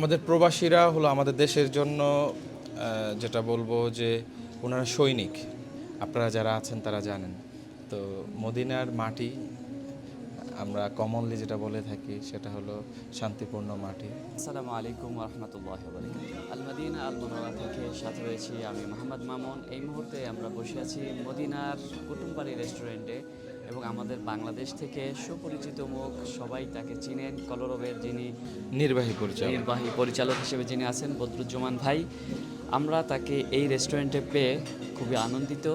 আমাদের প্রবাসীরা হলো আমাদের দেশের জন্য যেটা বলব যে ওনারা সৈনিক। আপনারা যারা আছেন তারা জানেন। তো মদিনার মাটি, আমরা কমনলি যেটা বলে থাকি সেটা হলো শান্তিপূর্ণ মাটি। আসসালামু আলাইকুম রহমতুল্লাহ আল মদিনা আল মনোরা থেকে সাথে রয়েছি আমি মোহাম্মদ মামুন। এই মুহূর্তে আমরা বসে আছি মদিনার কুটুমবাড়ি রেস্টুরেন্টে এবং আমাদের বাংলাদেশ থেকে সুপরিচিত মুখ সবাই তাকে চিনেন। কলরবের যিনি নির্বাহী পরিচালক। নির্বাহী পরিচালক হিসেবে যিনি আছেন বদরুজ্জামান ভাই। আমরা তাকে এই রেস্টুরেন্টে পেয়ে খুবই আনন্দিত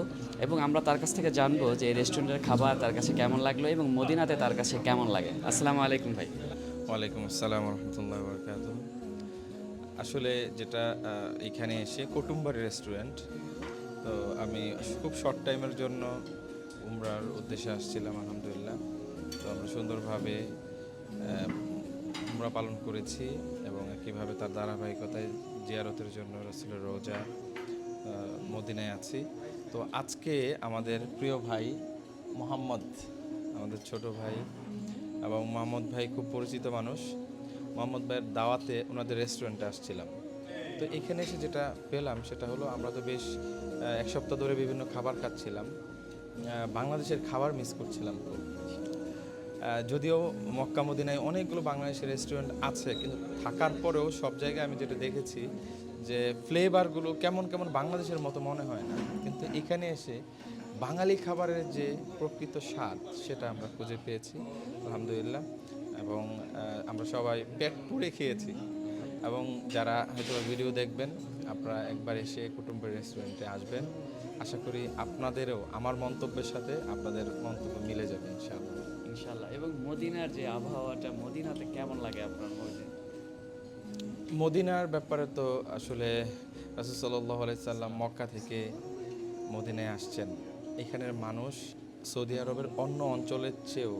এবং আমরা তার কাছ থেকে জানব যে এই রেস্টুরেন্টের খাবার তার কাছে কেমন লাগল এবং মদিনাতে তার কাছে কেমন লাগে। আসসালামু আলাইকুম ভাই। ওয়ালাইকুম আসসালাম রহমতুল্লাহ বরকাত আসলে যেটা এখানে এসে কুটুম্বারি রেস্টুরেন্ট তো আমি খুব শর্ট টাইমের জন্য উমরার উদ্দেশ্যে আসছিলাম, আলহামদুলিল্লাহ। তো আমরা সুন্দরভাবে উমরা পালন করেছি এবং একইভাবে তার ধারাবাহিকতায় জিয়ারতের জন্য রসুলের রোজা মদিনায় আছি। তো আজকে আমাদের প্রিয় ভাই মোহাম্মদ, আমাদের ছোট ভাই এবং মোহাম্মদ ভাই খুব পরিচিত মানুষ। মোহাম্মদ ভাইয়ের দাওয়াতে ওনাদের রেস্টুরেন্টে আসছিলাম। তো এখানে এসে যেটা পেলাম সেটা হলো, আমরা তো বেশ এক সপ্তাহ ধরে বিভিন্ন খাবার খাচ্ছিলাম। বাংলাদেশের খাবার মিস করছিলাম খুব যদিও মক্কা মদিনায় অনেকগুলো বাংলাদেশের রেস্টুরেন্ট আছে, কিন্তু থাকার পরেও সব জায়গায় আমি যেটা দেখেছি যে ফ্লেভারগুলো কেমন কেমন বাংলাদেশের মতো মনে হয় না। কিন্তু এখানে এসে বাঙালি খাবারের যে প্রকৃত স্বাদ, সেটা আমরা খুঁজে পেয়েছি, আলহামদুলিল্লাহ। এবং আমরা সবাই পেট পুড়ে খেয়েছি। এবং যারা হয়তো ভিডিও দেখবেন, আপনারা একবার এসে কুটুম্বের রেস্টুরেন্টে আসবেন। আশা করি আপনাদেরও আমার মন্তব্যের সাথে আপনাদের মন্তব্য মিলে যাবে ইনশাআল্লাহ। ইনশাল্লাহ এবং মদিনার যে আবহাওয়াটা মদিনাতে কেমন লাগে আপনার মধ্যে মদিনার ব্যাপারে তো আসলে রাসুল সাল্লাহ সাল্লাম মক্কা থেকে মদিনায় আসছেন। এখানের মানুষ সৌদি আরবের অন্য অঞ্চলের চেয়েও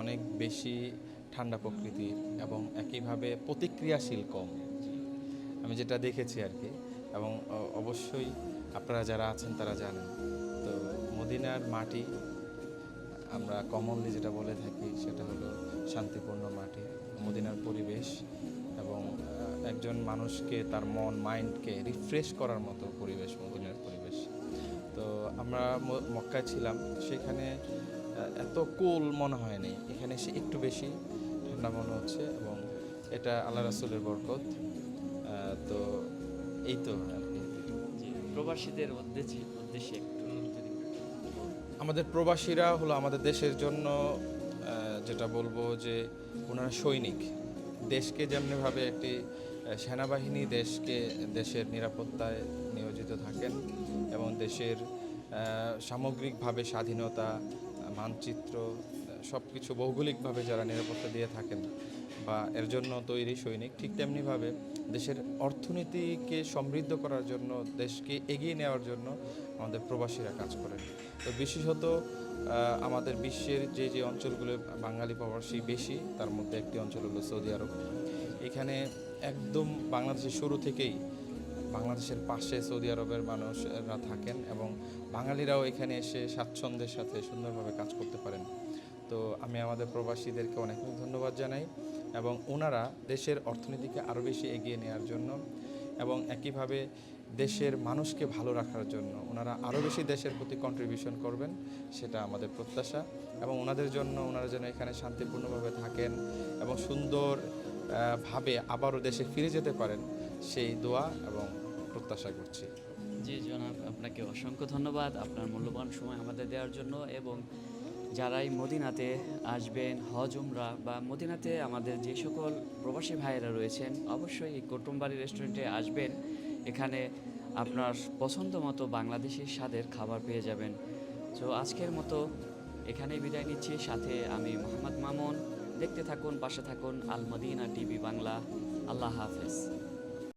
অনেক বেশি ঠান্ডা প্রকৃতির এবং একইভাবে প্রতিক্রিয়াশীল কম। আমি যেটা দেখেছি আর কি এবং অবশ্যই আপনারা যারা আছেন তারা জানেন। তো মদিনার মাটি, আমরা কমনলি যেটা বলে থাকি সেটা হলো শান্তিপূর্ণ মাটি, মদিনার পরিবেশ এবং একজন মানুষকে তার মন, মাইন্ডকে রিফ্রেশ করার মতো পরিবেশ, মদিনার পরিবেশ। তো আমরা মক্কায় ছিলাম, সেখানে এত কুল মনে হয়নি। এখানে এসে একটু বেশি ঠান্ডা মনে হচ্ছে এবং এটা আল্লাহ রাসুলের বরকত। তো এই তো আর কি। যে প্রবাসীদের উদ্দেশ্যে উদ্দেশ্যে একটু যদি আমাদের প্রবাসীরা হলো আমাদের দেশের জন্য যেটা বলব যে ওনারা সৈনিক। দেশকে যেমনিভাবে একটি সেনাবাহিনী দেশকে দেশের নিরাপত্তায় নিয়োজিত থাকেন এবং দেশের সামগ্রিকভাবে স্বাধীনতা মানচিত্র সব কিছু ভৌগোলিকভাবে যারা নিরাপত্তা দিয়ে থাকেন বা এর জন্য তৈরি সৈনিক, ঠিক তেমনিভাবে দেশের অর্থনীতিকে সমৃদ্ধ করার জন্য, দেশকে এগিয়ে নেওয়ার জন্য আমাদের প্রবাসীরা কাজ করেন। তো বিশেষত আমাদের বিশ্বের যে যে অঞ্চলগুলো বাঙালি প্রবাসী বেশি, তার মধ্যে একটি অঞ্চল হলো সৌদি আরব। এখানে একদম বাংলাদেশের শুরু থেকেই বাংলাদেশের পাশে সৌদি আরবের মানুষরা থাকেন এবং বাঙালিরাও এখানে এসে স্বাচ্ছন্দ্যের সাথে সুন্দরভাবে কাজ করতে পারেন। তো আমি আমাদের প্রবাসীদেরকে অনেক ধন্যবাদ জানাই এবং ওনারা দেশের অর্থনীতিকে আরও বেশি এগিয়ে নেওয়ার জন্য এবং একইভাবে দেশের মানুষকে ভালো রাখার জন্য ওনারা আরও বেশি দেশের প্রতি কন্ট্রিবিউশন করবেন, সেটা আমাদের প্রত্যাশা এবং ওনাদের জন্য, ওনারা যেন এখানে শান্তিপূর্ণভাবে থাকেন এবং সুন্দর ভাবে আবারও দেশে ফিরে যেতে পারেন, সেই দোয়া এবং প্রত্যাশা করছি। জি জনাব, আপনাকে অসংখ্য ধন্যবাদ, আপনার মূল্যবান সময় আমাদের দেওয়ার জন্য এবং যারাই মদিনাতে আসবেন, হজ, উমরা বা মদিনাতে আমাদের যে সকল প্রবাসী ভাইয়েরা রয়েছেন, অবশ্যই এই কুটুমবাড়ি রেস্টুরেন্টে আসবেন। এখানে আপনার পছন্দ মতো বাংলাদেশি স্বাদের খাবার পেয়ে যাবেন। তো আজকের মতো এখানেই বিদায় নিচ্ছি। সাথে আমি মোহাম্মদ মামুন। দেখতে থাকুন, পাশে থাকুন, আল মদিনা টিভি বাংলা। আল্লাহ হাফেজ।